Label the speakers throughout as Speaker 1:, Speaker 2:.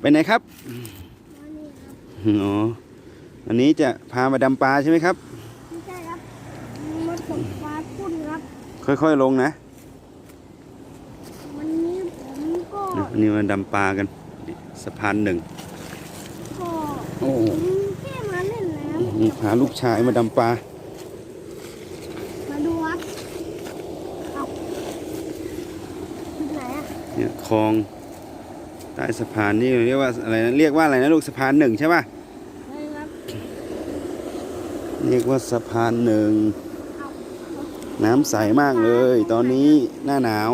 Speaker 1: ไปไหนครับ
Speaker 2: มานี่ครับ
Speaker 1: อ๋ออันนี้จะพามาดำปลาใช่ไหมครับ
Speaker 2: ไม่ใช่ครับมาตกปลาพุ่นครับ
Speaker 1: ค่อยๆลงนะ
Speaker 2: วันนี้ผมก็
Speaker 1: อันนี้มาดำปลากันสะพานหนึ่ง
Speaker 2: ก็
Speaker 1: โอ้
Speaker 2: ผมแค่มาเล่นน้ำ
Speaker 1: นี่พาลูกชายมาดำปลา
Speaker 2: มาดูครับเอาที่ไหนอะ
Speaker 1: เนี่ยคลอง ใต้สะพานนี่เรียกว่าอะไรนะเรียกว่าอะไรนะลูกสะพานหนึ่งใช่ป่ะ
Speaker 2: เฮ้ยครับ
Speaker 1: เรียกว่าสะพานหนึ่งน้ำใสมากเลย ตอนนี้หน้าหนาว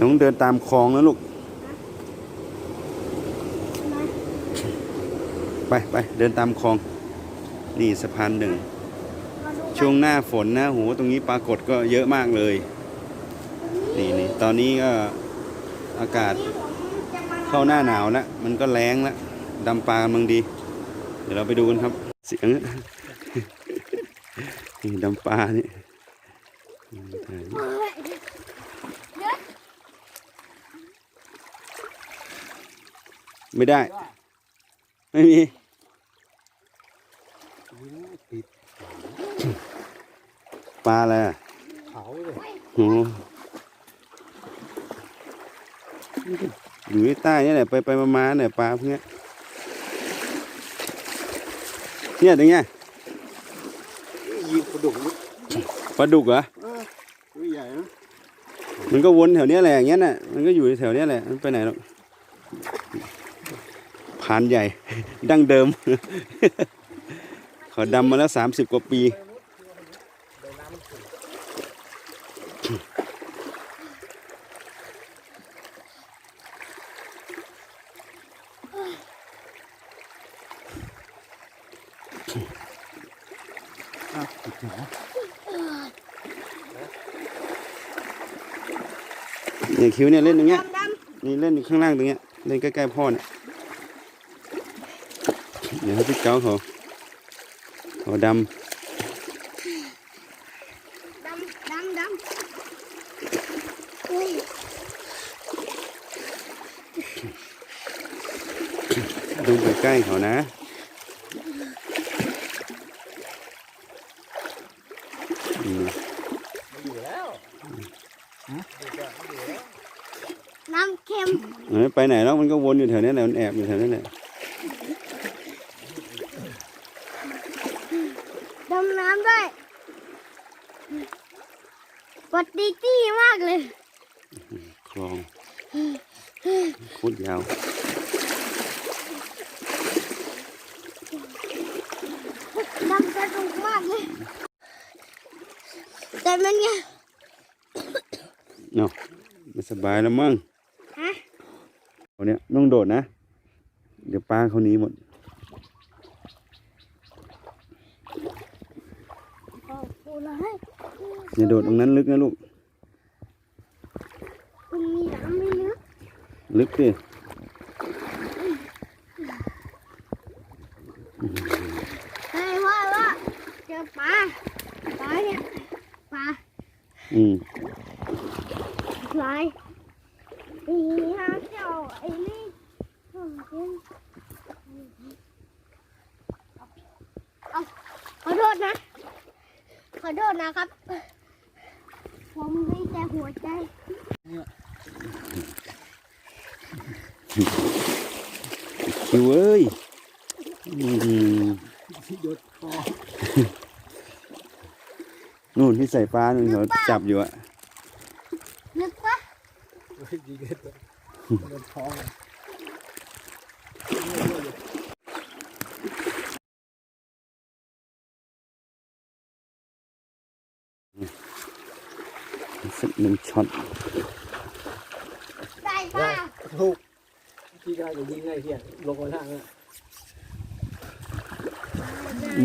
Speaker 2: น้
Speaker 1: องเดินตามคลองนะลูก
Speaker 2: ไป
Speaker 1: ไปเดินตามคลอง นี่สะพานหนึ่ง ช่วงหน้าฝนนะโหตรงนี้ปรากฏก็เยอะมากเลย ตอนนี้ก็อากาศ
Speaker 2: นี่ผมจะมา
Speaker 1: เข้าหน้าหนาวแล้วมันก็แรงแล้วดำปลากำลังดี เดี๋ยวเราไปดูกันครับ เสียงนี่ดำปลานี่
Speaker 2: เฮ้ยเดี๋ยว
Speaker 1: ไม่ได้ ไม่มี
Speaker 3: ติด
Speaker 1: ปลาอะไรอะ
Speaker 3: เขาเลย
Speaker 1: โอ้ อยู่ที่ใต้เนี่ยแหละไปไปมามาเนี่ยปลาพวกเนี้ยเนี่ยตรงเนี้ย
Speaker 3: ยิงกระดุก
Speaker 1: ปลาดุกเหรอ
Speaker 3: ใหญ่นะ
Speaker 1: มันก็วนแถวเนี้ยแหละอย่างเงี้ยน่ะมันก็อยู่แถวเนี้ยแหละมันไปไหนหรอกผานใหญ่ ดั้งเดิมขาดำมาแล้วสามสิบกว่าปี เนี่ยคิวเนี่ยเล่นตรงเนี้ย
Speaker 2: ดำ
Speaker 1: นี่เล่นอยู่ข้างล่างตรงเนี้ยเล่นใกล้ๆพ่อเนี่ยเดี๋ยวให้พี่เจ้าเขาเขาด
Speaker 2: ดำดำดำดำอุ้ยำ
Speaker 1: ดูใกล้ๆเขานะอืม
Speaker 3: มันอยู่แล้ว
Speaker 2: น้ำเค็ม
Speaker 1: เอ้ยไปไหนแล้วมันก็วนอยู่แถวนี้แหละมันแอบอยู่แถวนี้แหละ
Speaker 2: ดำน้ำด้วยปฏิตี้มากเลย
Speaker 1: คลองโคตรยาว
Speaker 2: ดำสนุกมากเลย แต่มันไง
Speaker 1: เนาะไม่สบายแล้วมั้ง
Speaker 2: ฮะ
Speaker 1: เขาเนี้ยไม่ต้องโดดนะ เดี๋ยวปลาเขาหนีหมด
Speaker 2: ขอบคุณเลย
Speaker 1: อย่าโดดตรงนั้นลึกนะลูก
Speaker 2: คุณมีน้ำไม่ลึก
Speaker 1: ลึกดิ
Speaker 2: เฮ้ยว่าว่าเจอปลาปลาเนี่ยปลา
Speaker 1: อืม
Speaker 2: ลา ยนี่ฮะเจ้าไอ้นี่เอาขอโทษนะ ขอโทษนะครับ ผมมีแต่หัวใจ
Speaker 1: คิวเอ้ยอืม
Speaker 3: ที่หยดคอ
Speaker 1: นู่นที่ใส่ปลานู่นเขาจับอยู่อะ
Speaker 2: นึกปะ
Speaker 3: เฮ้ ยิงเลยโดนท้อง
Speaker 1: สักหนึ่งช็อต
Speaker 2: ได้ปลา
Speaker 3: ถูกที่ได้จะยิงไอ้เหี้ยลงมาล่างอะ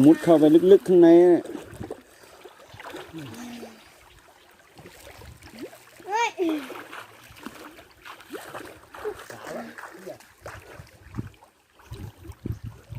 Speaker 1: มุดเข้าไปลึกๆข้างในอะ
Speaker 2: เฮ้ย
Speaker 1: คิวไม่หนาวไง เจอไหม
Speaker 2: หนาว
Speaker 1: ไม่เจอ
Speaker 2: น้ำคุณน้ำคุณว่ะ น้ำน้ำไม่มีเสร็จเลยโอ้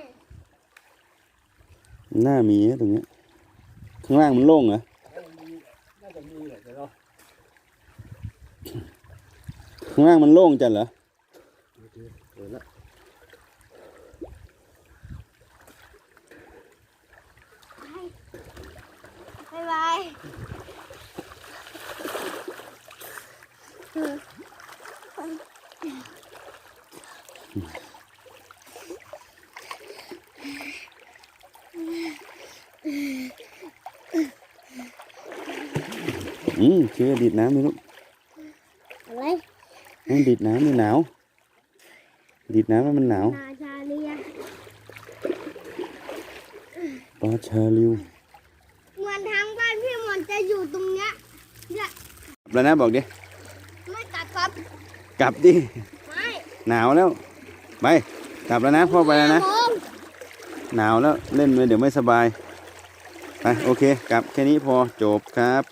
Speaker 2: ย
Speaker 1: หน้ามีนะตรงเนี้ยข้างล่างมันโล่งเหรอ
Speaker 3: น่าจะมีแหละแต่เรา
Speaker 1: ข้างล่างมันโล่งจัดเหรอ
Speaker 3: เปิดละ
Speaker 2: บายบายอืม
Speaker 1: อืมเชื่อดีดน้ำไหมลูก
Speaker 2: อะไร
Speaker 1: ให้ดีดน้ำมันหนาว ดีดน้ำแล้วมันหนาว
Speaker 2: นาชาเลีย
Speaker 1: ปลาชาลิว
Speaker 2: เหมือนทางบ้านพี่หมอนจะอยู่ตรงเนี้ยเนี่ย
Speaker 1: แล้วนะบอกดิ
Speaker 2: ไม่กลับครับ
Speaker 1: กลับดิ
Speaker 2: ไม่
Speaker 1: หนาวแล้ว ไป กลับแล้วนะพ่อไปแล้วนะ
Speaker 2: โมง
Speaker 1: หนาวแล้วเล่นเลยเดี๋ยวไม่สบาย ไปโอเค กลับแค่นี้พอจบครับ